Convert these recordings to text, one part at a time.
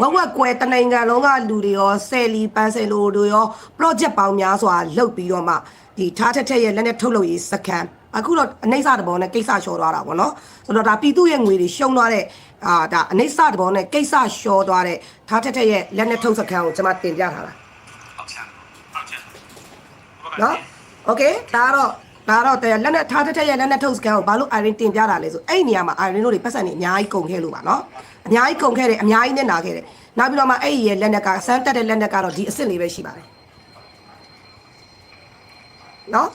ဝက်ဝက်ကွဲတနိုင်ငံလုံးကလူတွေရောဆယ်လီပန်ဆယ်လိုတို့ရော project ပေါင်းများစွာလှုပ်ပြီးတော့မှဒီထားထက်ထက်ရဲ့လက်နဲ့ထုတ်လုပ်ရေးစကန်အခုတော့အနှိမ့်စတဘောနဲ့ကိစ္စလျှော်သွားတာပေါ့နော်ဆိုတော့ဒါပြည်သူရဲ့ငွေတွေရှုံသွားတဲ့အာဒါအနှိမ့်စတဘောနဲ့ကိစ္စလျှော်သွားတဲ့ထားထက်ထက်ရဲ့လက်နဲ့ထုတ်စကန်ကိုကျွန်မတင်ပြထားတာဟုတ်ကဲ့ဟုတ်ကဲ့နော်โอเคဒါကတော့ ဒါကတော့တဲ့လက်နဲ့ထားထက်ထက်ရဲ့လက်နဲ့ထုတ်စကန်ကိုဘာလို့ iron တင်ပြတာလဲဆိုအဲ့ဒီနေရာမှာ iron တို့တွေပတ်စံနေအများကြီးကုန်ခဲ့လို့ပါနော်အများကြီးကုန်ခဲ့တယ်အများကြီးနဲ့နာခဲ့တယ်နောက်ပြီးတော့မှအဲ့ဒီရဲ့လက်နဲ့ကစမ်းတက်တဲ့လက်နဲ့ကတော့ဒီအစ်စ်လေးပဲရှိပါတယ်နော်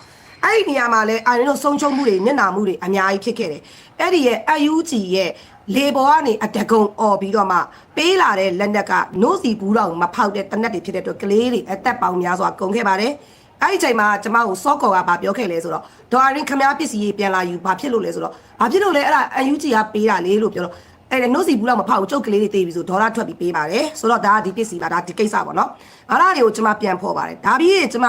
အဲ့ဒီနေရာမှာလဲ iron တို့ဆုံးချုံမှုတွေမျက်နာမှုတွေအများကြီးဖြစ်ခဲ့တယ်အဲ့ဒီရဲ့ UG ရဲ့လေပေါ်ကနေအတကုံអော်ပြီးတော့မှပေးလာတဲ့လက်နက်ကနို့စီဘူးတော်မဖောက်တဲ့တနက်တွေဖြစ်တဲ့အတွက်ကလေးတွေအသက်ပေါင်းများစွာကုန်ခဲ့ပါတယ် အဲ့ဒီချိန်မှာကျမကိုစောကော်ကဗာပြောခဲ့လဲဆိုတော့ဒေါ်အရင်ခမားပစ္စည်းကြီးပြန်လာယူဘာဖြစ်လို့လဲဆိုတော့ဘာဖြစ်လို့လဲအဲ့ဒါ UG ကပေးတာလေလို့ပြောတော့အဲ့ဒါနို့စီဘူးတော့မဖောက်ဘူးကျုပ်ကလေးတွေတေးပြီးဆိုဒေါ်လာထွက်ပြီးပေးပါတယ်ဆိုတော့ဒါကဒီပစ္စည်းပါဒါဒီကိစ္စပေါ့နော်အဲ့ဒါတွေကိုကျမပြန်ဖော်ပါတယ်ဒါပြီးရင်ကျမ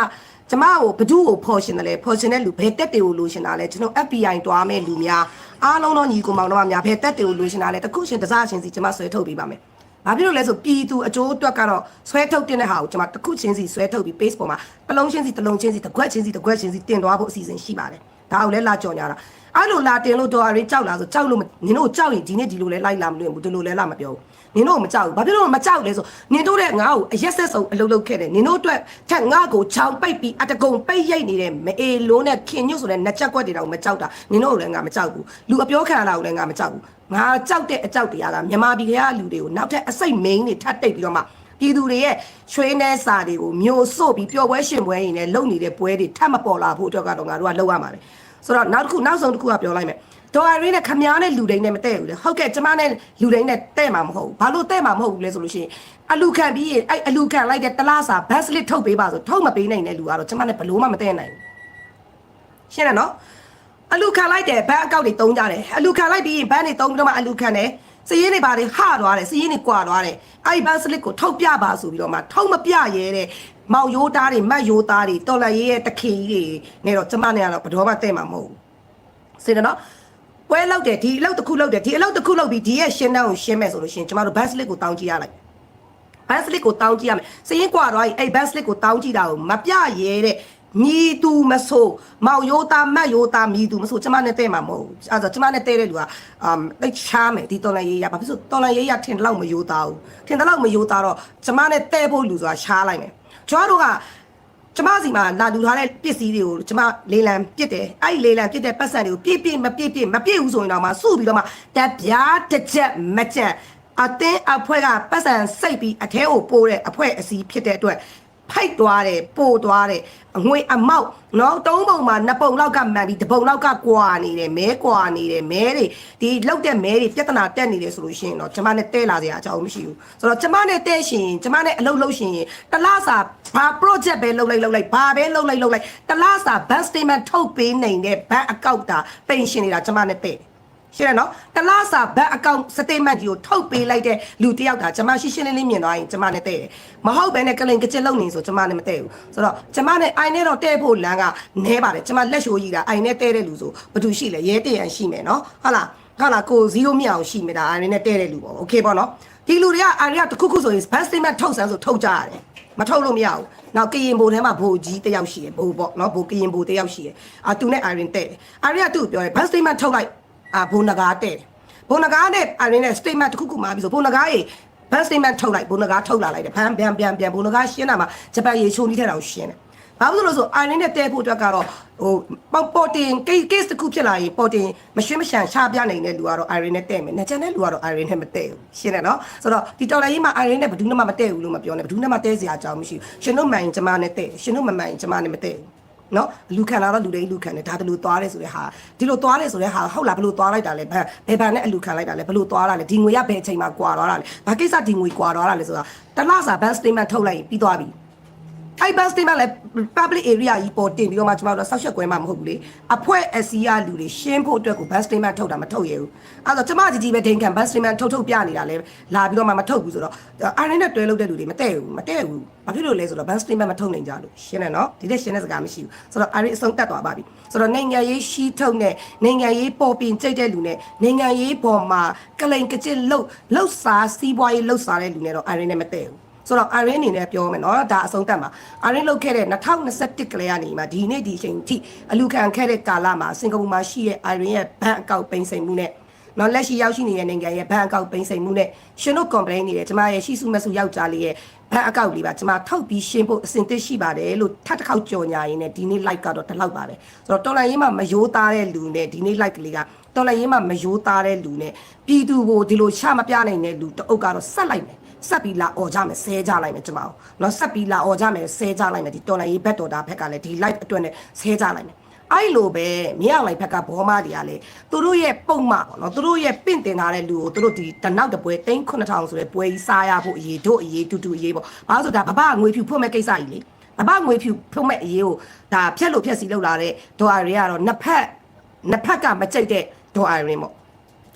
ကျမကိုဘသူ့ကိုဖော်ရှင်တယ်လဲဖော်ရှင်တဲ့လူဘယ်တက်တွေကိုလိုရှင်တာလဲကျွန်တော် FBI တွားမဲ့လူများအားလုံးတော့ညီကိုမောင်တော့များဘယ်တက်တွေကိုလိုရှင်တာလဲတခုရှင်တစားရှင်စီကျမဆွဲထုတ်ပေးပါမယ် ဘာဖြစ်လို့လဲဆိုပြည်သူအကျိုးအတွက်ကတော့ဆွဲထုတ်တင်တဲ့ဟာကိုကျွန်မတစ်ခုချင်းစီဆွဲထုတ်ပြီး page ပေါ်မှာတစ်လုံးချင်းစီတစ်လုံးချင်းစီတစ်ခွက်ချင်းစီတစ်ခွက်ချင်းစီတင်သွားဖို့အစီအစဉ်ရှိပါတယ်ဒါကိုလည်းလာကြော်ညာတာအဲ့လိုလာတင်လို့တော့အရင်ကြောက်လာဆိုကြောက်လို့နင်တို့ကြောက်ရင်ဒီနေ့ဒီလိုလဲလိုက်လာမလို့ဘူးဒီလိုလဲလာမပြောဘူး နင်တို့မကြောက်ဘူးဘာဖြစ်လို့မကြောက်လဲဆိုနင်တို့တဲ့ငါ့ကိုအရက်ဆက်ဆုံးအလုပ်လုပ်ခဲ့တယ်နင်တို့အတွက်ထက်ငါ့ကိုချောင်ပိတ်ပြီးအတကုံပိတ်ရိတ်နေတဲ့မအေလုံးနဲ့ခင်ညွတ်ဆိုတဲ့နှစ်ချက်ကွက်တွေတော့မကြောက်တာနင်တို့လည်းငါမကြောက်ဘူးလူအပြောခံရတာကိုလည်းငါမကြောက်ဘူးငါကြောက်တဲ့အကြောက်တရားကမြန်မာပြည်ကလူတွေကိုနောက်ထပ်အစိတ်မိန်တွေထပ်တိတ်ပြီးတော့မှပြည်သူတွေရဲ့ချွေးနှဲစာတွေကိုမျိုးစို့ပြီးပျော်ပွဲရှင်ပွဲရင်းနဲ့လုပ်နေတဲ့ပွဲတွေထပ်မပေါ်လာဖို့အတွက်ကတော့ငါတို့ကလုပ်ရမှာလေဆိုတော့နောက်တစ်ခုနောက်ဆုံးတစ်ခုကပြောလိုက်မယ် ဒေါ်အရင်းနဲ့ခမားနဲ့လူတိုင်းနဲ့မတည့်ဘူးလေဟုတ်ကဲ့ကျမနဲ့လူတိုင်းနဲ့တဲ့မှာမဟုတ်ဘူးဘာလို့တဲ့မှာမဟုတ်ဘူးလဲဆိုလို့ရှိရင်အလူခံပြီးရင်အဲ့အလူခံလိုက်တဲ့တလားစာဘတ်စလစ်ထုတ်ပေးပါဆိုထုတ်မပေးနိုင်တဲ့လူကတော့ကျမနဲ့ဘလို့မှမတဲ့နိုင်ဘူးရှင်းတယ်နော်အလူခံလိုက်တယ်ဘတ်အကောက်တွေတုံးကြတယ်အလူခံလိုက်ပြီးရင်ဘတ်တွေတုံးပြီးတော့မှအလူခံတယ်စည်ရင်းတွေပါတွေဟသွားတယ်စည်ရင်းတွေကွာသွားတယ်အဲ့ဒီဘတ်စလစ်ကိုထုတ်ပြပါဆိုပြီးတော့မှထုတ်မပြရဲတဲ့မောင်ရိုးသားတွေမတ်ရိုးသားတွေတော်လရေးရဲ့တခင်ကြီးတွေနဲ့တော့ကျမနဲ့ကတော့ဘယ်တော့မှတဲ့မှာမဟုတ်ဘူးစင်တယ်နော် ပွဲလောက်တယ်ဒီအလောက်တစ်ခုလောက်တယ်ဒီအလောက်တစ်ခုလောက်ပြီးဒီရဲ့ရှင်းတန်းကိုရှင်းမယ်ဆိုလို့ရှိရင်ကျမတို့ဘတ်စလစ်ကိုတောင်းကြည့်ရလိုက်ဘတ်စလစ်ကိုတောင်းကြည့်ရမယ်စရင်ကွာတော့အဲ့ဘတ်စလစ်ကိုတောင်းကြည့်တာကိုမပြရဲတဲ့ညီသူမဆိုမောင်ရိုးသားမတ်ရိုးသားမြည်သူမဆိုကျမနဲ့တဲ့မှာမဟုတ်ဘူးအဲ့ဒါကျမနဲ့တဲ့တဲ့လူကအမ်တိတ်ချားမယ်ဒီတော်လန်ရေးရဘာဖြစ်လို့တော်လန်ရေးရထင်တယ်လို့မရိုးသားဘူးထင်တယ်လို့မရိုးသားတော့ကျမနဲ့တဲ့ဖို့လူဆိုတာရှားလိုက်မယ်ကျွားတို့က ကျမစီမှာလာလူထားတဲ့ပစ္စည်းတွေကိုကျမလေလံပြစ်တယ်အဲ့ဒီလေလံပြစ်တဲ့ပတ်စံတွေကိုပြည့်ပြည့်မပြည့်ပြည့်မပြည့်ဘူးဆိုရင်တော့မှစုပြီးတော့မှတပြားတစ်ချက်မကြက်အတင်းအဖွဲကပတ်စံစိတ်ပြီးအထဲကိုပိုးတဲ့အဖွဲအစီဖြစ်တဲ့အတွက် ဖိုက်သွားတယ်ပို့သွားတယ်အငွေအမောက်နော်တုံးပုံမှာနှစ်ပုံလောက်ကမှန်ပြီးတစ်ပုံလောက်ကကွာနေတယ်မဲကွာနေတယ်မဲတွေဒီလောက်တဲ့မဲတွေပြဿနာတက်နေတယ်ဆိုလို့ရှိရင်တော့ကျမနဲ့တဲလာစရာအကြောင်းမရှိဘူးဆိုတော့ကျမနဲ့တဲရှင်ကျမနဲ့အလုပ်လုပ်ရှင်တလားစာဘာ project ပဲလုပ်လိုက်လုပ်လိုက်ဘာပဲလုပ်လိုက်လုပ်လိုက်တလားစာ bank statement ထုတ်ပေးနိုင်တဲ့ bank account တာပိန်ရှင်နေတာကျမနဲ့တဲ ရှင်းရနော်တလားစာဘက်အကောင့်စတေးမန့်ကြီးကိုထုတ်ပေးလိုက်တဲ့လူတစ်ယောက်ဒါကျမရှင်းရှင်းလင်းလင်းမြင်သွားရင်ကျမနဲ့တဲ့တယ်မဟုတ်ဘဲနဲ့ကလင်ကချစ်လုံနေဆိုကျမနဲ့မတဲ့ဘူးဆိုတော့ကျမနဲ့အိုင်နဲ့တော့တဲ့ဖို့လမ်းကနဲပါတယ်ကျမလက်ရှိုးကြီးတာအိုင်နဲ့တဲ့တဲ့လူဆိုဘာသူရှိလဲရဲတရန်ရှိမယ်နော်ဟုတ်လားဟုတ်လားကိုဇီးရိုးမြောင်ရှိမယ်ဒါအိုင်နဲ့တဲ့တဲ့လူပေါ့โอเคပေါ့နော်ဒီလူတွေကအိုင်တွေကတခုခုဆိုရင် best statement ထုတ်စမ်းဆိုထုတ်ကြရတယ်မထုတ်လို့မရဘူး။နောက်ကရင်ဘိုထဲမှာဘိုကြီးတယောက်ရှိရယ်ဘိုပေါ့နော်ဘိုကရင်ဘိုတယောက်ရှိရယ်။အာသူနဲ့ Iron တဲ့တယ်။ Iron ကသူ့ကိုပြောတယ် best statement ထုတ်လိုက် အာဘိုနဂါတဲ့တယ်။ဘိုနဂါနဲ့ Iron နဲ့ statement တစ်ခုခုမှာပြီးဆိုဘိုနဂါရေ best statement ထုတ်လိုက်ဘိုနဂါထုတ်လာလိုက်တယ်။ဘန်ပြန်ပြန်ပြန်ဘိုနဂါရှင်းတာမှာဂျပန်ရေချိုးနီးထဲတောင်ရှင်းတယ်။ဘာလို့လဲဆို Iron နဲ့တဲ့ဖို့အတွက်ကတော့ဟိုပေါ့ပေါ်တင် case တစ်ခုဖြစ်လာရင်ပေါ်တင်မရှင်းမရှန်ချပြနိုင်တဲ့လူကတော့ Iron နဲ့တဲ့မယ်။နဲ့ကျန်တဲ့လူကတော့ Iron နဲ့မတဲ့ဘူး။ရှင်းတယ်နော်။ဆိုတော့ဒီတော်လိုင်းကြီးမှာ Iron နဲ့ဘယ်သူမှမတဲ့ဘူးလို့မပြောနဲ့။ဘယ်သူမှမတဲ့စရာအကြောင်းမရှိဘူး။ရှင်တို့မှန်ရင်ကျမနဲ့တဲ့ရှင်တို့မမှန်ရင်ကျမနဲ့မတဲ့ဘူး။ နော်လူခံလာတော့လူတွေလူခံတယ်ဒါတလူသွားတယ်ဆိုတဲ့ဟာဒီလိုသွားတယ်ဆိုတဲ့ဟာဟုတ်လားဘယ်လိုသွားလိုက်တာလဲဘယ်ဘယ်ဘန်နဲ့အလူခံလိုက်တာလဲဘယ်လိုသွားတာလဲဒီငွေရဘယ်အချိန်မှာကွာသွားတာလဲဘာကိစ္စဒီငွေကွာသွားတာလဲဆိုတာတလားစာဘန်စတေးမန့်ထုတ်လိုက်ပြီးသွားပြီ အဲ့ bus statement လည်း public area ကြီးပေါ်တင်ပြီးတော့မှကျွန်တော်တို့ဆောက်ရှက်ကွဲမှာမဟုတ်ဘူးလေအဖွဲ့အစည်းရလူတွေရှင်းဖို့အတွက်ကို bus statement ထုတ်တာမထုတ်ရဘူးအဲ့တော့ကျွန်မကြီးကြီးပဲဒိန်ခံ bus statement ထုတ်ထုတ်ပြနေတာလဲလာပြီးတော့မှမထုတ်ဘူးဆိုတော့အာရင်းနဲ့တွဲလုပ်တဲ့လူတွေမတဲ့ဘူးမတဲ့ဘူးဘာဖြစ်လို့လဲဆိုတော့ bus statement မထုတ်နိုင်ကြလို့ရှင်းတယ်နော်ဒီတဲ့ရှင်းတဲ့စကားမရှိဘူးဆိုတော့အာရင်းအဆုံးတက်သွားပါပြီဆိုတော့နိုင်ငံရေးရှိထုတ်နဲ့နိုင်ငံရေးပေါ်ပင်ကြိတ်တဲ့လူနဲ့နိုင်ငံရေးပေါ်မှာကလိန်ကကျစ်လှုပ်လှုပ်စားစီးပွားရေးလှုပ်စားတဲ့လူနဲ့တော့အာရင်းနဲ့မတဲ့ဘူး ဆိုတော့ RN အနေနဲ့ပြောမယ်နော်ဒါအဆုံးသတ်မှာ RN လုတ်ခဲ့တဲ့2021ကလေးကနေမှဒီနေ့ဒီအချိန်ထိအလူခံခဲ့တဲ့ကာလမှာစင်ကာပူမှာရှိတဲ့ RN ရဲ့ဘဏ်အကောင့်ပိန်စိန်မှုနဲ့နော်လက်ရှိရောက်ရှိနေတဲ့နိုင်ငံရဲ့ဘဏ်အကောင့်ပိန်စိန်မှုနဲ့ရှင်တို့ complain နေတယ်ကျမရဲ့ရှိစုမစုယောက်ျားလေးရဲ့ဘဏ်အကောင့်လေးပါကျမထောက်ပြီးရှင်းဖို့အဆင်သင့်ရှိပါတယ်လို့ထပ်တစ်ခေါက်ကြော်ညာရင်းနဲ့ဒီနေ့ like ကတော့ဒီလောက်ပါပဲဆိုတော့တော်လိုင်းရေးမှာမယိုးသားတဲ့လူနဲ့ဒီနေ့ like ကလေးကတော်လိုင်းရေးမှာမယိုးသားတဲ့လူနဲ့ပြည်သူကိုဒီလိုချမပြနိုင်တဲ့လူတအုပ်ကတော့ဆက်လိုက်မယ် ဆက်ပြီးလာអော်ကြမယ်ဆဲကြလိုက်မယ်ကျမတို့နော်ဆက်ပြီးလာអော်ကြမယ်ဆဲကြလိုက်မယ်ဒီတော်လိုင်းရေးဘက်တော်တာဘက်ကလည်းဒီ live အတွက်နဲ့ဆဲကြလိုက်မယ်အဲ့လိုပဲမြေအောင်လိုက်ဘက်ကဘောမတွေကလည်းသူတို့ရဲ့ပုံမှပေါ့နော်သူတို့ရဲ့ပင့်တင်ထားတဲ့လူကိုသူတို့ဒီတနောက်တပွဲ3000ဆိုတဲ့ပွဲကြီးစားရဖို့အရေးတို့အရေးတူတူအရေးပေါ့ဘာလို့ဆိုဒါဘဘငွေဖြူဖွင့်မဲ့ကိစ္စကြီးလေဘဘငွေဖြူဖွင့်မဲ့အရေးကိုဒါဖြက်လို့ဖြက်စီလောက်လာတဲ့ဒေါ်လာတွေကတော့နှစ်ဖက်နှစ်ဖက်ကမကြိုက်တဲ့ဒေါ်လာတွေပေါ့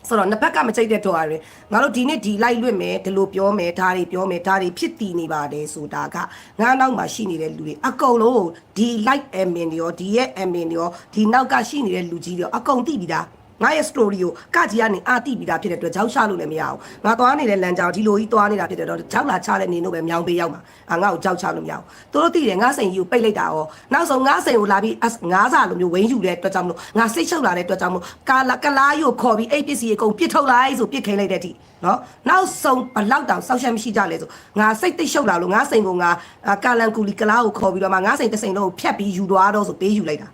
ဆိုတော့နှစ်ဖက်ကမချိတ်တဲ့တော့ရယ်ငါတို့ဒီနေ့ဒီလိုက်လွတ်မယ်ဒီလိုပြောမယ်ဒါတွေပြောမယ်ဒါတွေဖြစ်တည်နေပါတယ်ဆိုတာကငါနောက်မှာရှိနေတဲ့လူတွေအကုန်လုံးဒီ like admin တွေရောဒီရဲ့ admin တွေရောဒီနောက်ကရှိနေတဲ့လူကြီးတွေရောအကုန်သိပြီးသား ငါရဲ့ story ကိုကကြီးကနေအာတိပြီးသားဖြစ်တဲ့အတွက်ကြောက်ရှာလို့လည်းမရအောင်ငါသွားနေတဲ့လမ်းကြောင်းဒီလိုကြီးသွားနေတာဖြစ်တဲ့တော့ကြောက်လာချတဲ့နေလို့ပဲမြောင်းပေးရောက်မှာအာငါ့ကိုကြောက်ချလို့မရအောင်သူတို့သိတယ်ငါစိန်ကြီးကိုပိတ်လိုက်တာရောနောက်ဆုံးငါစိန်ကိုလာပြီးငါးစာလိုမျိုးဝင်းယူတဲ့အတွက်ကြောင့်မလို့ငါစိတ်ချုပ်လာတဲ့အတွက်ကြောင့်မလို့ကာလာကလားကြီးကိုခေါ်ပြီးအိတ်ပစ္စည်းကိုပြစ်ထုတ်လိုက်ဆိုပြစ်ခိလိုက်တဲ့အထိနော်နောက်ဆုံးဘလောက်တောင်စောက်ရှက်မရှိကြလဲဆိုငါစိတ်တိတ်ရှုပ်လာလို့ငါစိန်ကိုငါကာလန်ကူလီကလားကိုခေါ်ပြီးတော့မှငါစိန်တစ်စိန်လုံးကိုဖြတ်ပြီးယူသွားတော့ဆိုပေးယူလိုက်တာ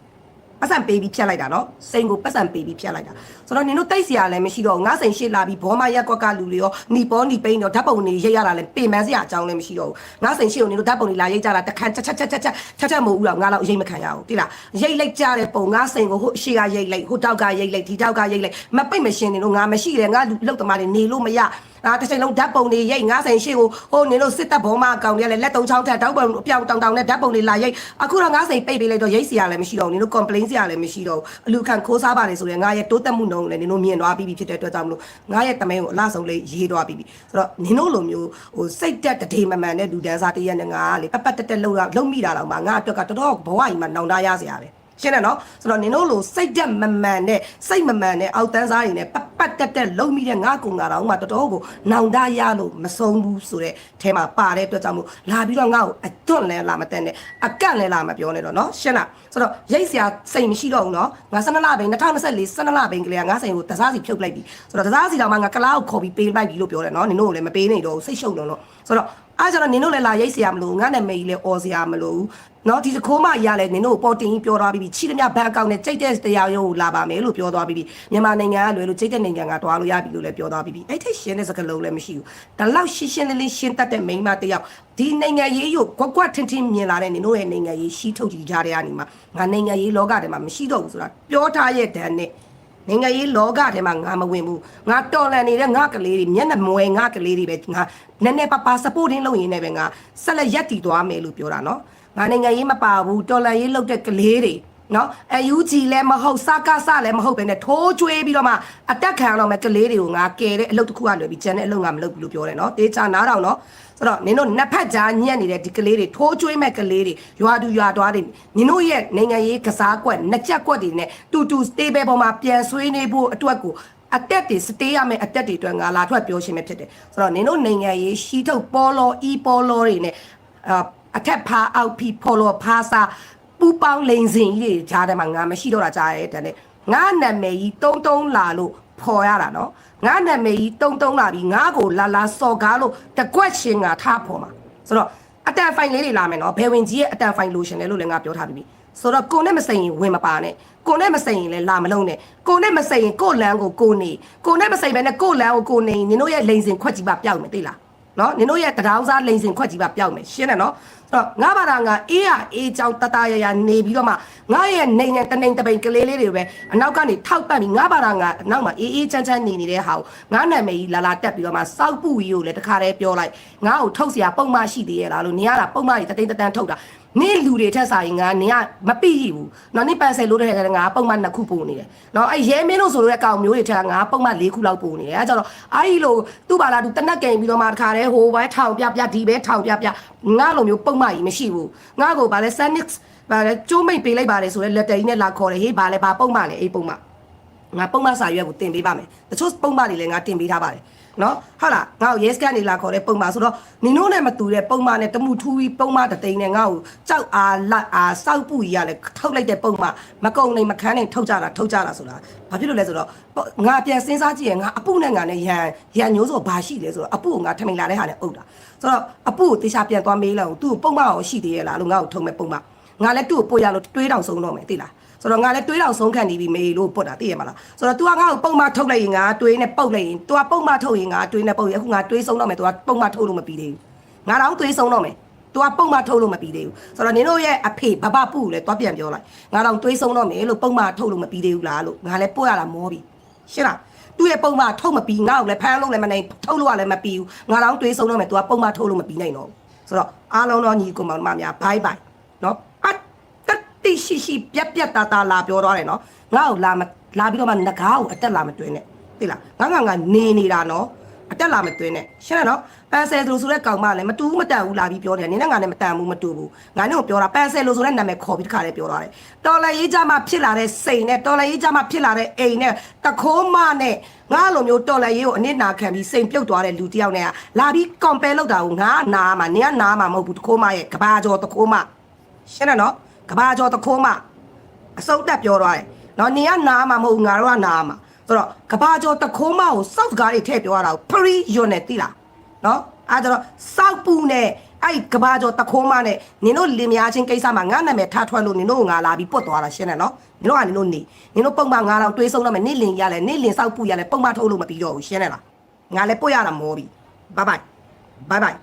ပတ်စံပေးပြီးဖြတ်လိုက်တာနော်စိန်ကိုပတ်စံပေးပြီးဖြတ်လိုက်တာဆိုတော့နင်တို့တိတ်စရာလည်းမရှိတော့ငါစိန်ရှေ့လာပြီးဘောမရက်ကွက်ကလူတွေရောနီပေါ်နီပိန်းတော့ဓာတ်ပုံတွေရိတ်ရတာလည်းပင်ပန်းစရာအကြောင်းလည်းမရှိတော့ဘူးငါစိန်ရှေ့ကိုနင်တို့ဓာတ်ပုံတွေလာရိတ်ကြတာတခါချက်ချက်ချက်ချက်ချက်ချက်ချက်မဟုတ်ဘူးတော့ငါတော့အရေးမခံရဘူးတိလားရိတ်လိုက်ကြတဲ့ပုံငါစိန်ကိုဟိုရှေ့ကရိတ်လိုက်ဟိုတောက်ကရိတ်လိုက်ဒီတောက်ကရိတ်လိုက်မပိတ်မရှင်းနေတော့ငါမရှိတယ်ငါလူလောက်တမားတွေနေလို့မရအာတစ်ချိန်လုံးဓာတ်ပုံတွေရိတ်ငါဆိုင်ရှေ့ကိုဟိုနင်တို့စစ်တပ်ဘောမအကောင်တွေကလည်းလက်သုံးချောင်းထက်ဓာတ်ပုံအပြောင်တောင်တောင်နဲ့ဓာတ်ပုံတွေလာရိတ်အခုတော့ငါဆိုင်ပိတ်ပေးလိုက်တော့ရိတ်စရာလည်းမရှိတော့ဘူးနင်တို့ complain စရာလည်းမရှိတော့ဘူးအလူခံခိုးစားပါတယ်ဆိုရင်ငါရဲ့တိုးတက်မှုနှုန်းလည်းနင်တို့မြင်သွားပြီးပြီဖြစ်တဲ့အတွက်ကြောင့်မလို့ငါရဲ့တမန်ကိုအလားဆုံးလေးရေးသွားပြီးပြီဆိုတော့နင်တို့လိုမျိုးဟိုစိတ်တက်တဒေမမှန်တဲ့လူဒန်းစားတရက်နဲ့ငါကလေပပတ်တက်တက်လှုပ်လှုပ်မိတာတော့မှငါအတွက်ကတော်တော်ဘဝကြီးမှာနောင်တရရစရာပဲ ရှင်းတယ်နော်ဆိုတော့နင်တို့လိုစိတ်တက်မမှန်တဲ့စိတ်မမှန်တဲ့အောက်တန်းစားတွေနဲ့ပတ်ပတ်တက်တက်လုံးမိတဲ့ငါကုံတာတော့မှတော်တော်ကိုနောင်တရလို့မဆုံးဘူးဆိုတဲ့အဲမှာပါတဲ့အတွက်ကြောင့်မို့လာပြီးတော့ငါ့ကိုအတွန့်လဲလာမတက်နဲ့အကန့်လဲလာမပြောနဲ့တော့နော်ရှင်းလားဆိုတော့ရိတ်စရာစိတ်မရှိတော့ဘူးနော်ငါ12လဘိန်း2024 12လဘိန်းကလေးကငါစိန်ကိုတစားစီဖြုတ်လိုက်ပြီဆိုတော့တစားစီတော့မှငါကလားကိုခေါ်ပြီးပေးလိုက်ပြီလို့ပြောတယ်နော်နင်တို့ကလည်းမပေးနိုင်တော့ဘူးစိတ်ရှုပ်တော့လို့ဆိုတော့ အားကြတော့နင်တို့လည်းလာရိတ်စရာမလိုငါနာမည်ကြီးလည်းអော်စရာမလိုဘူးเนาะဒီတခိုးမရလဲနင်တို့ပေါ်တင်ကြီးပြောသွားပြီးပြီချီတမြဘန်အကောင့်နဲ့ကြိတ်တဲ့တရားရုံးကိုလာပါမယ်လို့ပြောသွားပြီးပြီမြန်မာနိုင်ငံကလွယ်လို့ကြိတ်တဲ့နိုင်ငံကတွားလို့ရပြီလို့လည်းပြောသွားပြီးပြီအဲ့ထိရှင်းတဲ့စကားလုံးလည်းမရှိဘူးဒါလောက်ရှင်းရှင်းလင်းလင်းရှင်းတတ်တဲ့မိန်းမတစ်ယောက်ဒီနိုင်ငံရေးကိုကွက်ကွက်ထင်းထင်းမြင်လာတဲ့နင်တို့ရဲ့နိုင်ငံရေးရှိထုတ်ကြည့်ကြတဲ့အနေမှာငါနိုင်ငံရေးလောကထဲမှာမရှိတော့ဘူးဆိုတာပြောထားရဲ့တန်းနဲ့ နိုင်ငံရေးလောကထဲမှာငါမဝင်ဘူးငါတော်လန်နေတဲ့ငါကလေးတွေမျက်နှာမွယ်ငါကလေးတွေပဲငါနည်းနည်းပါပါ supporting လုပ်ရင်းနဲ့ပဲငါဆက်လက်ရက်တည်သွားမယ်လို့ပြောတာနော်ငါနိုင်ငံရေးမပါဘူးတော်လန်ရေးလုပ်တဲ့ကလေးတွေနော်အယူကြီးလည်းမဟုတ်စကားစလည်းမဟုတ်ပဲနဲ့ထိုးကျွေးပြီးတော့မှအတက်ခံတော့မဲ့ကလေးတွေကိုငါကယ်တဲ့အလုပ်တစ်ခုကလွယ်ပြီးကျန်တဲ့အလုပ်ငါမလုပ်ဘူးလို့ပြောတယ်နော်တေချာနားတော့နော် ဆိုတော့နင်တို့နှစ်ဖက်ကြားညက်နေတဲ့ဒီကလေးတွေထိုးကျွေးမဲ့ကလေးတွေရွာသူရွာသွားတွေနင်တို့ရဲ့နိုင်ငံရေးကစားကွက်နှစ်ချက်ကွက်တွေနဲ့တူတူ stable ပေါ်မှာပြန်ဆွေးနေဖို့အတွက်ကိုအတက်တွေစတေးရမယ့်အတက်တွေအတွက်ငါလာထွက်ပြောရှင်းမယ်ဖြစ်တယ်ဆိုတော့နင်တို့နိုင်ငံရေးရှိထုတ်ပေါ်လောအီပေါ်လောတွေနဲ့အာအထက်ဖာအောက်ဖီပေါ်လောဖာစာပူပေါင်းလိန်စင်ကြီးတွေကြားထဲမှာငါမရှိတော့တာကြားရဲတဲ့ငါနာမည်ကြီးတုံးတုံးလာလို့ဖော်ရတာနော် ငါနာမည်ကြီးတုံးတုံးလာပြီးငါကိုလာလာစော်ကားလို့တကွက်ရှင်ကထားဖော်မှာဆိုတော့အတန်ဖိုင်လေးတွေလာမယ်နော်ဘယ်ဝင်ကြီးရဲ့အတန်ဖိုင်လိုရှင်လဲလို့လည်းငါပြောထားပြီးပြီဆိုတော့ကိုနဲ့မစိန်ရင်ဝင်မပါနဲ့ကိုနဲ့မစိန်ရင်လည်းလာမလုံးနဲ့ကိုနဲ့မစိန်ရင်ကိုလန်းကိုကိုနေကိုနဲ့မစိန်ပဲနဲ့ကိုလန်းကိုကိုနေနင်တို့ရဲ့လိန်စင်ခွက်ကြီးပါပျောက်မယ်သိလားနော်နင်တို့ရဲ့တရားစားလိန်စင်ခွက်ကြီးပါပျောက်မယ်ရှင်းတယ်နော်အဲ့တော့ငါဘာသာငါအေးရအေးချောင်းတတရရနေပြီးတော့မှ ငါရဲ့နေနဲ့တနေတပိန်ကလေးလေးတွေပဲအနောက်ကနေထောက်ပတ်ပြီးငါဘာသာငါအနောက်မှာအေးအေးချမ်းချမ်းနေနေတဲ့ဟာကိုငါနာမည်ကြီးလာလာတက်ပြီးတော့မှစောက်ပူကြီးကိုလည်းတခါတည်းပြောလိုက်ငါ့ကိုထုတ်เสียပုံမှရှိသေးရဲ့လားလို့နေရတာပုံမှကြီးတသိန်းတတန်းထုတ်တာနေလူတွေထက်စာရင်ငါနေကမပိရဘူးနော်နေပန်ဆယ်လို့တဲ့ခါငါပုံမှနှစ်ခုပုံနေတယ်နော်အဲရဲမင်းလို့ဆိုလို့တဲ့ကောင်မျိုးတွေထက်ကငါပုံမှ၄ခုလောက်ပုံနေတယ်အဲကြတော့အားကြီးလို့သူ့ဘာလာသူတနက်ကင်ပြီးတော့မှတခါတည်းဟိုဘဲထောင်ပြပြဒီဘဲထောင်ပြပြငါလိုမျိုးပုံမှကြီးမရှိဘူးငါကိုဗာလဲ Sanix ဗာလဲကျိုးမိတ်ပေးလိုက်ပါတယ်ဆိုတော့လက်တယ်ကြီးနဲ့လာခေါ်တယ်ဟေးဗာလဲဗာပုံမှလေအေးပုံမှငါပုံမှစာရွက်ကိုတင်ပေးပါမယ်တချို့ပုံမှတွေလည်းငါတင်ပေးထားပါတယ်နော်ဟုတ်လားငါ့ကို yes ကနေလာခေါ်တဲ့ပုံမှဆိုတော့နင်တို့နဲ့မတူတဲ့ပုံမှနဲ့တမှုထူးပြီးပုံမှတသိန်းနဲ့ငါ့ကိုကြောက်အားလက်အားစောက်ပူကြီးရလဲထုတ်လိုက်တဲ့ပုံမှမကုံနိုင်မခန်းနိုင်ထုတ်ကြတာထုတ်ကြတာဆိုတာဘာဖြစ်လို့လဲဆိုတော့ငါပြန်စဉ်းစားကြည့်ရင်ငါအပုနဲ့ငါနဲ့ရန်ရန်ညိုးဆိုဘာရှိလဲဆိုတော့အပုကိုငါထမိန်လာတဲ့ဟာနဲ့အုပ်တာဆိုတော့အပုကိုတေချာပြန်သွားမေးလိုက်အောင်သူ့ကိုပုံမှရောရှိသေးရဲ့လားလို့ငါ့ကိုထုံမဲ့ပုံမှ ငါလည်းသူ့ကိုပို့ရလို့တွေးတောင်ဆုံးတော့မယ်သိလားဆိုတော့ငါလည်းတွေးတောင်ဆုံးခံနေပြီမေလို့ပုတ်တာသိရမလားဆိုတော့ तू ကငါ့ကိုပုံမှထုတ်လိုက်ရင်ငါတွေးနဲ့ပုတ်လိုက်ရင် तू ကပုံမှထုတ်ရင်ငါတွေးနဲ့ပုတ်ရင်အခုငါတွေးဆုံးတော့မယ် तू ကပုံမှထုတ်လို့မပြီးသေးဘူးငါတော့တွေးဆုံးတော့မယ် तू ကပုံမှထုတ်လို့မပြီးသေးဘူးဆိုတော့နင်တို့ရဲ့အဖေဘဘပူကိုလည်းတွားပြန်ပြောလိုက်ငါတော့တွေးဆုံးတော့မယ်လို့ပုံမှထုတ်လို့မပြီးသေးဘူးလားလို့ငါလည်းပို့ရတာမောပြီရှင်းလားသူ့ရဲ့ပုံမှထုတ်မပြီးငါ့ကိုလည်းဖမ်းလို့လည်းမနိုင်ထုတ်လို့ကလည်းမပြီးဘူးငါတော့တွေးဆုံးတော့မယ် तू ကပုံမှထုတ်လို့မပြီးနိုင်တော့ဘူးဆိုတော့အားလုံးတော့ညီကောင်မောင်မများဘိုင်ဘိုင်နော်အတ တိရှိရှိပြက်ပြက်တာတာလာပြောသွားတယ်နော်ငါ့ကိုလာမလာပြီးတော့မှငကားကိုအတက်လာမတွင်းနဲ့သိလားငါငါငါနေနေတာနော်အတက်လာမတွင်းနဲ့ရှင်းလားနော်ပန်ဆယ်လို့ဆိုတဲ့ကောင်မလည်းမတူဘူးမတန်ဘူးလာပြီးပြောတယ်နင်းနဲ့ငါနဲ့မတန်ဘူးမတူဘူးငါနဲ့ကိုပြောတာပန်ဆယ်လို့ဆိုတဲ့နာမည်ခေါ်ပြီးတခါလေးပြောသွားတယ်တော်လည်းရေးကြမှာဖြစ်လာတဲ့စိန်နဲ့တော်လည်းရေးကြမှာဖြစ်လာတဲ့အိမ်နဲ့တခိုးမနဲ့ငါလိုမျိုးတော်လည်းရေးကိုအနစ်နာခံပြီးစိန်ပြုတ်သွားတဲ့လူတစ်ယောက်နဲ့ကလာပြီး compare လုပ်တာကိုငါနာမှာနင်ကနာမှာမဟုတ်ဘူးတခိုးမရဲ့ကဘာကျော်တခိုးမရှင်းတယ်နော် ကဘာကျော်တခိုးမအစုံတက်ပြောသွားတယ်။နော်နေကနာမှာမဟုတ်ဘူးငါတို့ကနာမှာဆိုတော့ကဘာကျော်တခိုးမကိုစောက်စကားတွေထည့်ပြောရတာကို pre ယွန်းနဲ့တိလားနော်အဲဒါတော့စောက်ပူနဲ့အဲ့ကဘာကျော်တခိုးမနဲ့နင်တို့လင်မယားချင်းကိစ္စမှာငါနာမည်ထားထွက်လို့နင်တို့ကငါလာပြီးပုတ်သွားတာရှင်းတယ်နော်နင်တို့ကနင်တို့နေနင်တို့ပုံမှန်ငါတော့တွေးဆုံးတော့မယ်နေလင်ရလဲနေလင်စောက်ပူရလဲပုံမှန်ထုတ်လို့မပြီးတော့ဘူးရှင်းတယ်လားငါလည်းပုတ်ရတာမောပြီဘိုင်ဘိုင်ဘိုင်ဘိုင်